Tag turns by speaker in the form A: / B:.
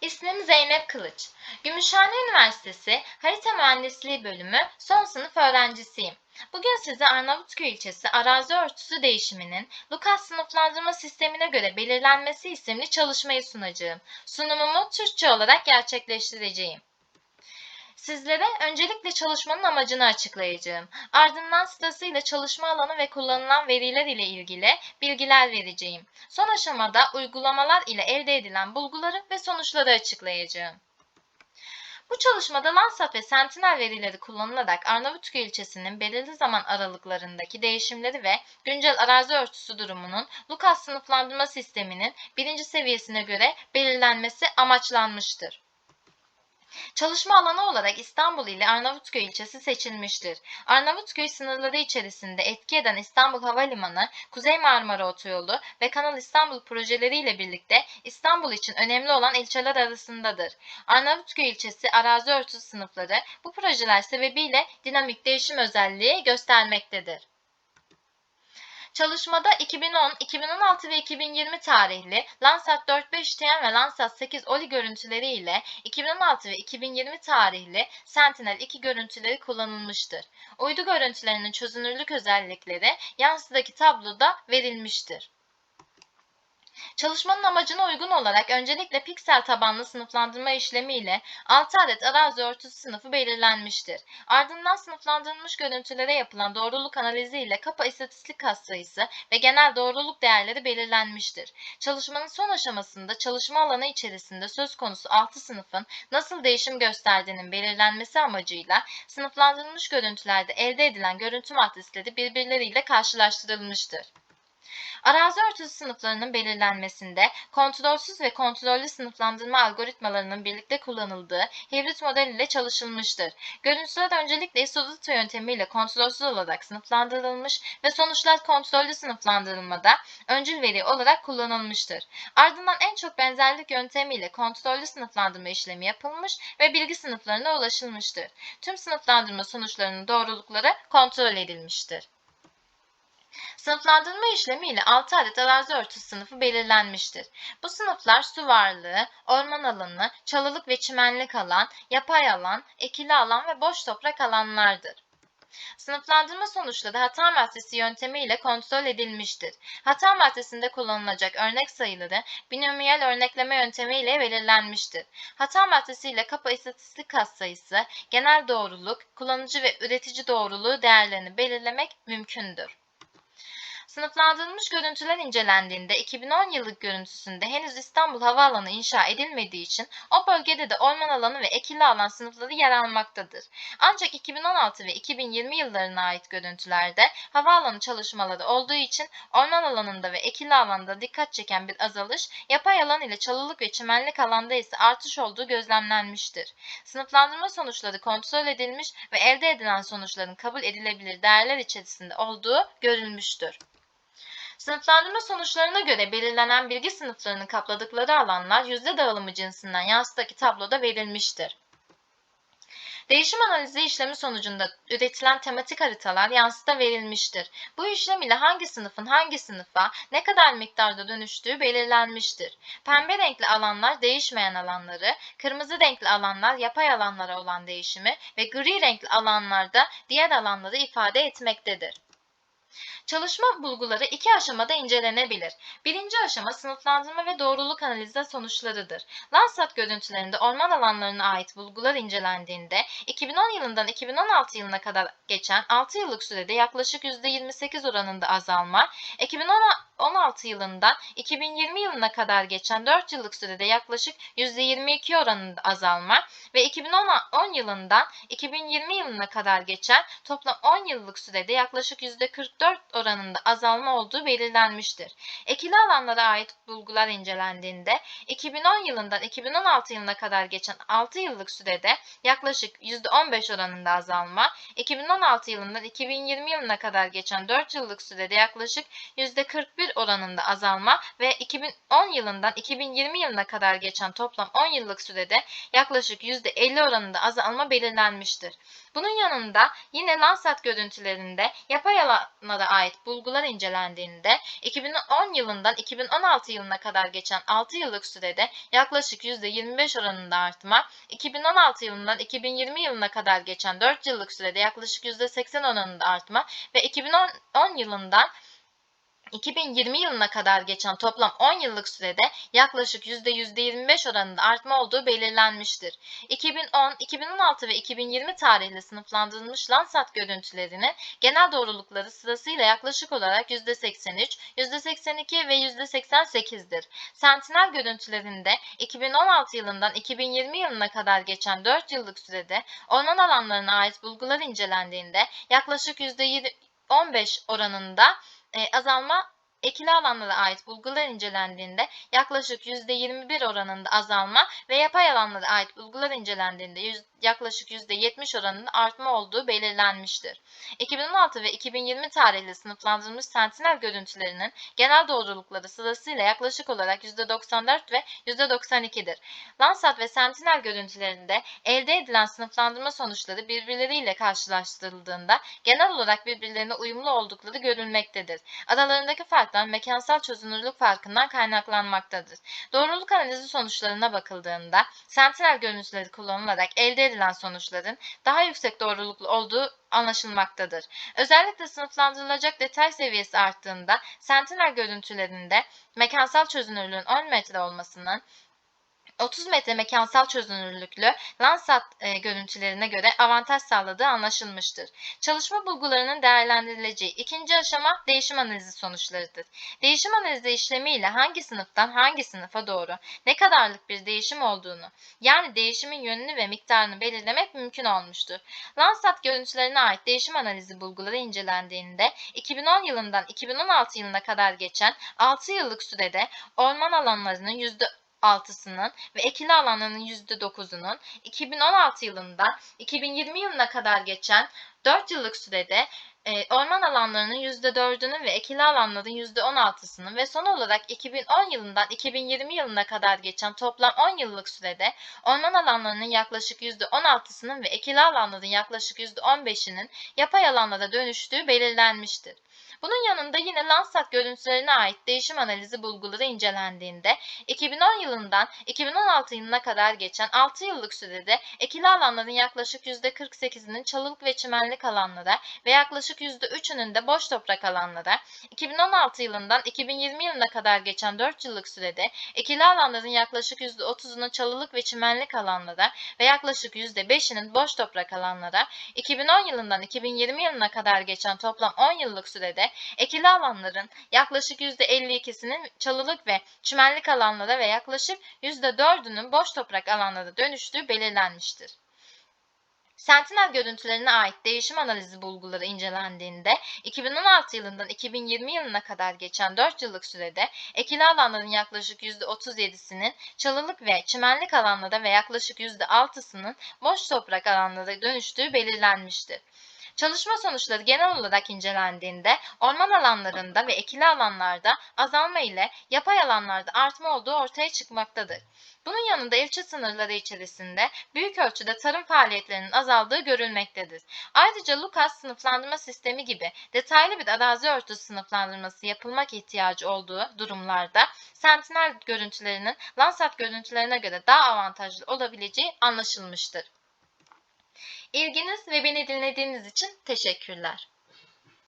A: İsmim Zeynep Kılıç. Gümüşhane Üniversitesi Harita Mühendisliği Bölümü son sınıf öğrencisiyim. Bugün size Arnavutköy ilçesi arazi örtüsü değişiminin Lukas sınıflandırma sistemine göre belirlenmesi isimli çalışmayı sunacağım. Sunumumu Türkçe olarak gerçekleştireceğim. Sizlere öncelikle çalışmanın amacını açıklayacağım. Ardından sırasıyla çalışma alanı ve kullanılan veriler ile ilgili bilgiler vereceğim. Son aşamada uygulamalar ile elde edilen bulguları ve sonuçları açıklayacağım. Bu çalışmada Landsat ve Sentinel verileri kullanılarak Arnavutköy ilçesinin belirli zaman aralıklarındaki değişimleri ve güncel arazi örtüsü durumunun Lukas sınıflandırma sisteminin birinci seviyesine göre belirlenmesi amaçlanmıştır. Çalışma alanı olarak İstanbul ile Arnavutköy ilçesi seçilmiştir. Arnavutköy sınırları içerisinde etki eden İstanbul Havalimanı, Kuzey Marmara Otoyolu ve Kanal İstanbul projeleriyle birlikte İstanbul için önemli olan ilçeler arasındadır. Arnavutköy ilçesi arazi örtüsü sınıfları bu projeler sebebiyle dinamik değişim özelliği göstermektedir. Çalışmada 2010, 2016 ve 2020 tarihli Landsat 4.5 TM ve Landsat 8 OLI görüntüleri ile 2016 ve 2020 tarihli Sentinel 2 görüntüleri kullanılmıştır. Uydu görüntülerinin çözünürlük özellikleri yansıdaki tabloda verilmiştir. Çalışmanın amacına uygun olarak öncelikle piksel tabanlı sınıflandırma işlemiyle 6 adet arazi örtüsü sınıfı belirlenmiştir. Ardından sınıflandırılmış görüntülere yapılan doğruluk analizi ile kapa istatistik katsayısı ve genel doğruluk değerleri belirlenmiştir. Çalışmanın son aşamasında çalışma alanı içerisinde söz konusu 6 sınıfın nasıl değişim gösterdiğinin belirlenmesi amacıyla sınıflandırılmış görüntülerde elde edilen görüntü matrisleri birbirleriyle karşılaştırılmıştır. Arazi örtüsü sınıflarının belirlenmesinde kontrolsüz ve kontrollü sınıflandırma algoritmalarının birlikte kullanıldığı hibrit model ile çalışılmıştır. Görüntüler öncelikle isodata yöntemiyle kontrolsüz olarak sınıflandırılmış ve sonuçlar kontrollü sınıflandırılmada öncül veri olarak kullanılmıştır. Ardından en çok benzerlik yöntemiyle kontrollü sınıflandırma işlemi yapılmış ve bilgi sınıflarına ulaşılmıştır. Tüm sınıflandırma sonuçlarının doğrulukları kontrol edilmiştir. Sınıflandırma işlemiyle 6 adet arazi örtüsü sınıfı belirlenmiştir. Bu sınıflar su varlığı, orman alanı, çalılık ve çimenlik alan, yapay alan, ekili alan ve boş toprak alanlardır. Sınıflandırma sonuçları hata maddesi yöntemiyle kontrol edilmiştir. Hata maddesinde kullanılacak örnek sayıları binomiyel örnekleme yöntemiyle belirlenmiştir. Hata maddesiyle kapa istatistik katsayısı, genel doğruluk, kullanıcı ve üretici doğruluğu değerlerini belirlemek mümkündür. Sınıflandırılmış görüntüler incelendiğinde 2010 yıllık görüntüsünde henüz İstanbul Havaalanı inşa edilmediği için o bölgede de orman alanı ve ekili alan sınıfları yer almaktadır. Ancak 2016 ve 2020 yıllarına ait görüntülerde havaalanı çalışmaları olduğu için orman alanında ve ekili alanda dikkat çeken bir azalış, yapay alan ile çalılık ve çimenlik alanda ise artış olduğu gözlemlenmiştir. Sınıflandırma sonuçları kontrol edilmiş ve elde edilen sonuçların kabul edilebilir değerler içerisinde olduğu görülmüştür. Sınıflandırma sonuçlarına göre belirlenen bilgi sınıflarının kapladıkları alanlar yüzde dağılımı cinsinden yansıdaki tabloda verilmiştir. Değişim analizi işlemi sonucunda üretilen tematik haritalar yansıda verilmiştir. Bu işlem ile hangi sınıfın hangi sınıfa ne kadar miktarda dönüştüğü belirlenmiştir. Pembe renkli alanlar değişmeyen alanları, kırmızı renkli alanlar yapay alanlara olan değişimi ve gri renkli alanlarda diğer alanları ifade etmektedir. Çalışma bulguları iki aşamada incelenebilir. Birinci aşama sınıflandırma ve doğruluk analizi sonuçlarıdır. Landsat görüntülerinde orman alanlarına ait bulgular incelendiğinde 2010 yılından 2016 yılına kadar geçen 6 yıllık sürede yaklaşık %28 oranında azalma, 2016 yılından 2020 yılına kadar geçen 4 yıllık sürede yaklaşık %22 oranında azalma ve 2010 yılından 2020 yılına kadar geçen toplam 10 yıllık sürede yaklaşık %44 oranında azalma olduğu belirlenmiştir. Ekili alanlara ait bulgular incelendiğinde 2010 yılından 2016 yılına kadar geçen 6 yıllık sürede yaklaşık %15 oranında azalma, 2016 yılından 2020 yılına kadar geçen 4 yıllık sürede yaklaşık %41 oranında azalma ve 2010 yılından 2020 yılına kadar geçen toplam 10 yıllık sürede yaklaşık %50 oranında azalma belirlenmiştir. Bunun yanında yine Landsat görüntülerinde yapay alanlara ait bulgular incelendiğinde 2010 yılından 2016 yılına kadar geçen 6 yıllık sürede yaklaşık %25 oranında artma, 2016 yılından 2020 yılına kadar geçen 4 yıllık sürede yaklaşık %80 oranında artma ve 2010 yılından 2020 yılına kadar geçen toplam 10 yıllık sürede yaklaşık %25 oranında artma olduğu belirlenmiştir. 2010, 2016 ve 2020 tarihli sınıflandırılmış Landsat görüntülerinin genel doğrulukları sırasıyla yaklaşık olarak %83, %82 ve %88'dir. Sentinel görüntülerinde 2016 yılından 2020 yılına kadar geçen 4 yıllık sürede orman alanlarına ait bulgular incelendiğinde yaklaşık %15 oranında e, azalma ekili alanlara ait bulgular incelendiğinde yaklaşık %21 oranında azalma ve yapay alanlara ait bulgular incelendiğinde yaklaşık %70 oranında artma olduğu belirlenmiştir. 2016 ve 2020 tarihli sınıflandırılmış sentinel görüntülerinin genel doğrulukları sırasıyla yaklaşık olarak %94 ve %92'dir. Landsat ve sentinel görüntülerinde elde edilen sınıflandırma sonuçları birbirleriyle karşılaştırıldığında genel olarak birbirlerine uyumlu oldukları görülmektedir. Aralarındaki farklar mekansal çözünürlük farkından kaynaklanmaktadır. Doğruluk analizi sonuçlarına bakıldığında sentinel görüntüleri kullanılarak elde edilen sonuçların daha yüksek doğruluklu olduğu anlaşılmaktadır. Özellikle sınıflandırılacak detay seviyesi arttığında sentinel görüntülerinde mekansal çözünürlüğün 10 metre olmasının 30 metre mekansal çözünürlüklü Landsat e, görüntülerine göre avantaj sağladığı anlaşılmıştır. Çalışma bulgularının değerlendirileceği ikinci aşama değişim analizi sonuçlarıdır. Değişim analizi işlemiyle hangi sınıftan hangi sınıfa doğru ne kadarlık bir değişim olduğunu yani değişimin yönünü ve miktarını belirlemek mümkün olmuştur. Landsat görüntülerine ait değişim analizi bulguları incelendiğinde 2010 yılından 2016 yılına kadar geçen 6 yıllık sürede orman alanlarının %6'sının ve ekili alanlarının %9'unun 2016 yılında 2020 yılına kadar geçen 4 yıllık sürede e, orman alanlarının %4'ünün ve ekili alanların %16'sının ve son olarak 2010 yılından 2020 yılına kadar geçen toplam 10 yıllık sürede orman alanlarının yaklaşık %16'sının ve ekili alanların yaklaşık %15'inin yapay alanlara dönüştüğü belirlenmiştir. Bunun yanında yine Landsat görüntülerine ait değişim analizi bulguları incelendiğinde 2010 yılından 2016 yılına kadar geçen 6 yıllık sürede ekili alanların yaklaşık %48'inin çalılık ve çimenlik alanlara ve yaklaşık %3'ünün de boş toprak alanlara, 2016 yılından 2020 yılına kadar geçen 4 yıllık sürede ekili alanların yaklaşık %30'unun çalılık ve çimenlik alanlara ve yaklaşık %5'inin boş toprak alanlara, 2010 yılından 2020 yılına kadar geçen toplam 10 yıllık sürede ekili alanların yaklaşık %52'sinin çalılık ve çimenlik alanlara ve yaklaşık %4'ünün boş toprak alanlara dönüştüğü belirlenmiştir. Sentinel görüntülerine ait değişim analizi bulguları incelendiğinde 2016 yılından 2020 yılına kadar geçen 4 yıllık sürede ekili alanların yaklaşık %37'sinin çalılık ve çimenlik alanlara ve yaklaşık %6'sının boş toprak alanlara dönüştüğü belirlenmiştir. Çalışma sonuçları genel olarak incelendiğinde orman alanlarında ve ekili alanlarda azalma ile yapay alanlarda artma olduğu ortaya çıkmaktadır. Bunun yanında ilçe sınırları içerisinde büyük ölçüde tarım faaliyetlerinin azaldığı görülmektedir. Ayrıca Lucas sınıflandırma sistemi gibi detaylı bir arazi örtüsü sınıflandırması yapılmak ihtiyacı olduğu durumlarda sentinel görüntülerinin Landsat görüntülerine göre daha avantajlı olabileceği anlaşılmıştır. İlginiz ve beni dinlediğiniz için teşekkürler.